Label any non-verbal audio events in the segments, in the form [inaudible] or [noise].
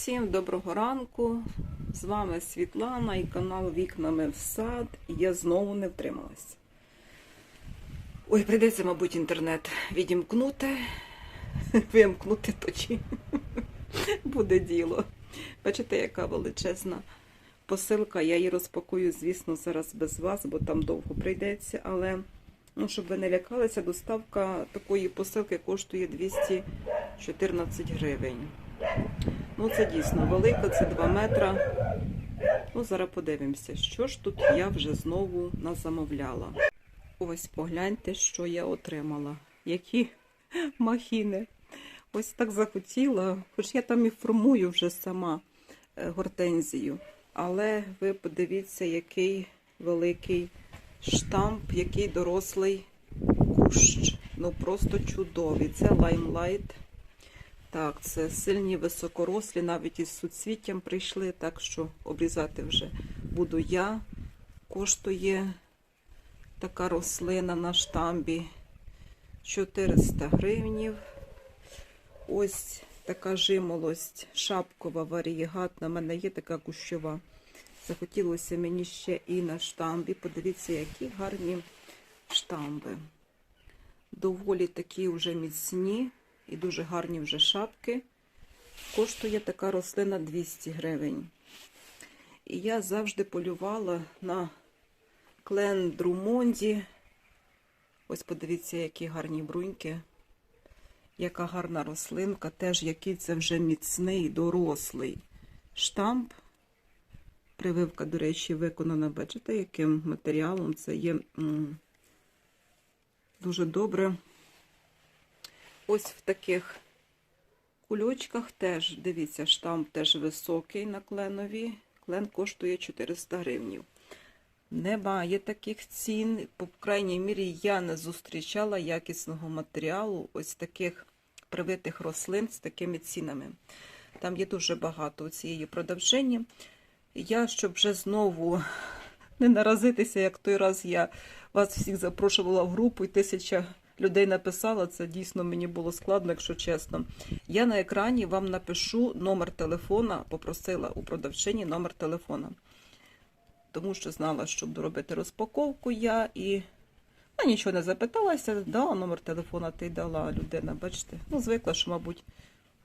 Всім доброго ранку. З вами Світлана і канал Вікнами в сад. Я знову не втрималась. Ой, прийдеться, мабуть, інтернет відімкнути. [laughs] Вимкнути то чи [laughs] буде діло. Бачите, яка величезна посилка. Я її розпакую, звісно, зараз без вас, бо там довго прийдеться. Але, ну, щоб ви не лякалися, доставка такої посилки коштує 214 гривень. Ну, це дійсно велика, це 2 метра. Ну, зараз подивимося, що ж тут я вже знову назамовляла. Ось погляньте, що я отримала. Які махіни. Ось так захотіла, хоч я там і формую вже сама е, гортензію. Але ви подивіться, який великий штамп, який дорослий кущ. Ну просто чудовий. Це лаймлайт. Так, це сильні високорослі, навіть із суцвіттям прийшли, так що обрізати вже буду я. Коштує така рослина на штамбі 400 гривнів. Ось така жимолость, шапкова, варієгатна. У мене є така кущова. Захотілося мені ще і на штамбі. Подивіться, які гарні штамби. Доволі такі вже міцні і дуже гарні вже шапки. Коштує така рослина 200 гривень. І я завжди полювала на клен Друмонді. Ось подивіться, які гарні бруньки. Яка гарна рослинка, теж який це вже міцний, дорослий штамп. Прививка, до речі, виконана, бачите, яким матеріалом це є дуже добре. Ось в таких кульочках теж, дивіться, штамп теж високий на кленові. Клен коштує 400 гривнів. Немає таких цін. По крайній мірі, я не зустрічала якісного матеріалу, ось таких привитих рослин з такими цінами. Там є дуже багато цієї продавчині. Я, щоб вже знову не наразитися, як той раз я вас всіх запрошувала в групу, і тисяча людей написала, це дійсно мені було складно, якщо чесно. Я на екрані вам напишу номер телефона, попросила у продавчині номер телефона. Тому що знала, що буду робити розпаковку я і ну, нічого не запиталася, дала номер телефона, ти дала людина, бачите. Ну, звикла, що, мабуть,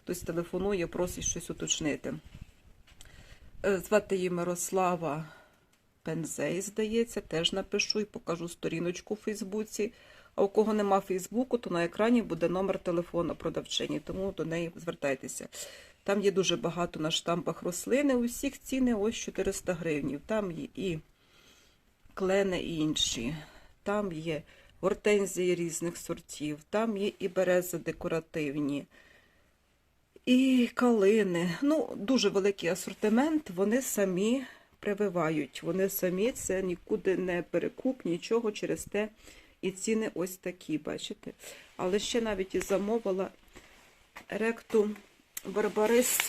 хтось телефонує, просить щось уточнити. Е, Звати її Мирослава Пензей, здається, теж напишу і покажу сторіночку у Фейсбуці. А у кого нема Фейсбуку, то на екрані буде номер телефону продавчині, тому до неї звертайтеся. Там є дуже багато на штампах рослини. Усіх ціни ось 400 гривень. Там є і клени і інші. Там є гортензії різних сортів, там є і берези декоративні, і калини. Ну, дуже великий асортимент. Вони самі прививають. Вони самі це нікуди не перекуп, нічого через те. І ціни ось такі, бачите? Але ще навіть і замовила ректу Барбарис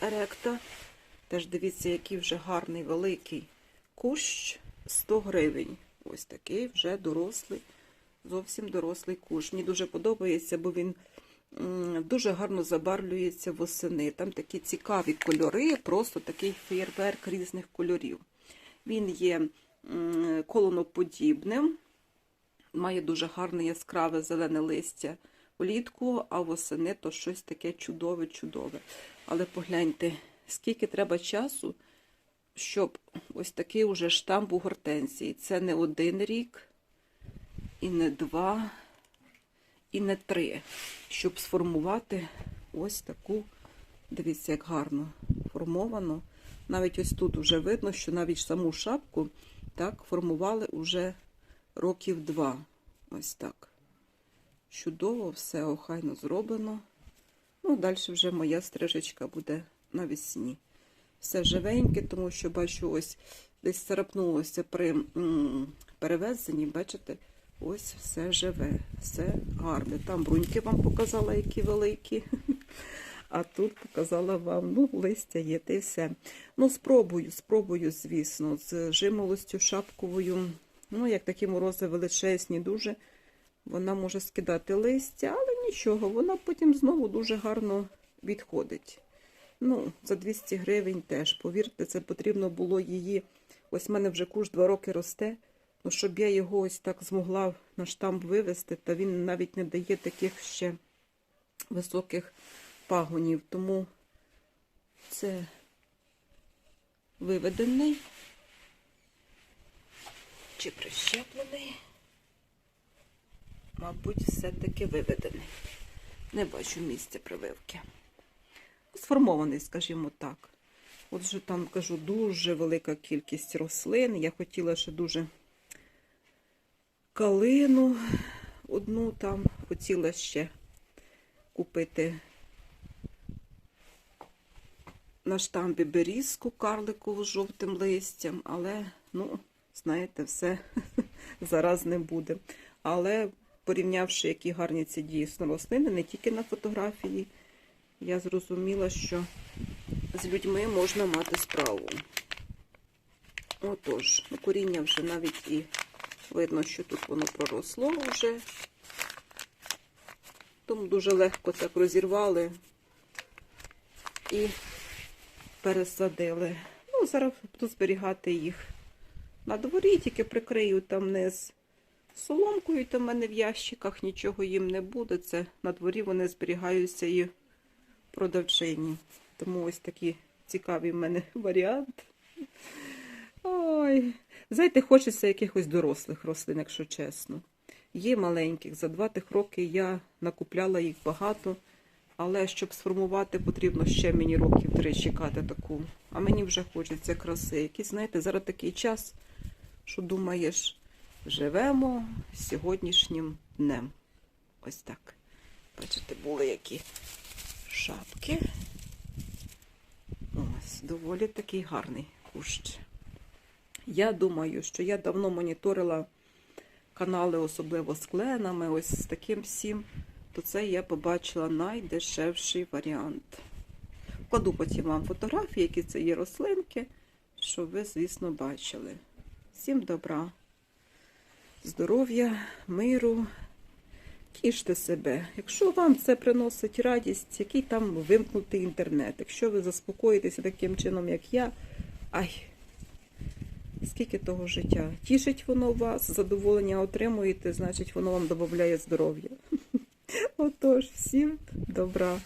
Еректа. Теж дивіться, який вже гарний великий кущ 100 гривень. Ось такий вже дорослий, зовсім дорослий кущ. Мені дуже подобається, бо він дуже гарно забарвлюється восени. Там такі цікаві кольори, просто такий феєрверк різних кольорів. Він є колоноподібним, має дуже гарне яскраве зелене листя влітку, а восени то щось таке чудове-чудове. Але погляньте, скільки треба часу, щоб ось такий уже штамп у гортензії. Це не один рік, і не два, і не три, щоб сформувати ось таку, дивіться, як гарно формовано. Навіть ось тут вже видно, що навіть саму шапку так формували уже років два. Ось так. Чудово, все охайно зроблено. Ну, далі вже моя стрижечка буде навесні. Все живеньке, тому що бачу, ось десь царапнулося при перевезенні, бачите, ось все живе, все гарне. Там бруньки вам показала, які великі. [laughs] А тут показала вам, ну, листя є, та й все. Ну, спробую, спробую, звісно, з жимолостю шапковою. Ну, як такі морози величезні, дуже. Вона може скидати листя, але нічого, вона потім знову дуже гарно відходить. ну, за 200 гривень теж. Повірте, це потрібно було її. Ось в мене вже куш два роки росте. Ну, щоб я його ось так змогла на штамп вивести, то він навіть не дає таких ще високих пагонів. Тому це виведений чи прищеплений. Мабуть, все-таки виведений. Не бачу місця прививки. Сформований, скажімо так. Отже, там кажу, дуже велика кількість рослин. Я хотіла ще дуже калину одну там, хотіла ще купити на штампі берізку карликову з жовтим листям, але, ну, знаєте, все [laughs] зараз не буде. Але порівнявши, які гарні ці дійсно рослини, не тільки на фотографії, я зрозуміла, що з людьми можна мати справу. Отож, ну, коріння вже навіть і видно, що тут воно проросло вже. Тому дуже легко так розірвали і пересадили. Ну, зараз буду зберігати їх на дворі, тільки прикрию там низ соломкою, то в мене в ящиках нічого їм не буде. Це на дворі вони зберігаються і продавчині. Тому ось такий цікавий в мене [laughs] варіант. Ой, знаєте, хочеться якихось дорослих рослин, якщо чесно. Є маленьких. За два тих роки я накупляла їх багато, але щоб сформувати, потрібно ще мені років три чекати таку. А мені вже хочеться краси. Якісь, знаєте, зараз такий час, що думаєш, живемо сьогоднішнім днем. Ось так. Бачите, були які шапки. Ось, доволі такий гарний кущ. Я думаю, що я давно моніторила канали, особливо з кленами, ось з таким всім, то це я побачила найдешевший варіант. Вкладу потім вам фотографії, які це є рослинки, щоб ви, звісно, бачили. Всім добра, здоров'я, миру, тіште себе. Якщо вам це приносить радість, який там вимкнутий інтернет, якщо ви заспокоїтеся таким чином, як я, ай, скільки того життя. Тішить воно вас, задоволення отримуєте, значить воно вам додає здоров'я. [laughs] Отож, всім добра.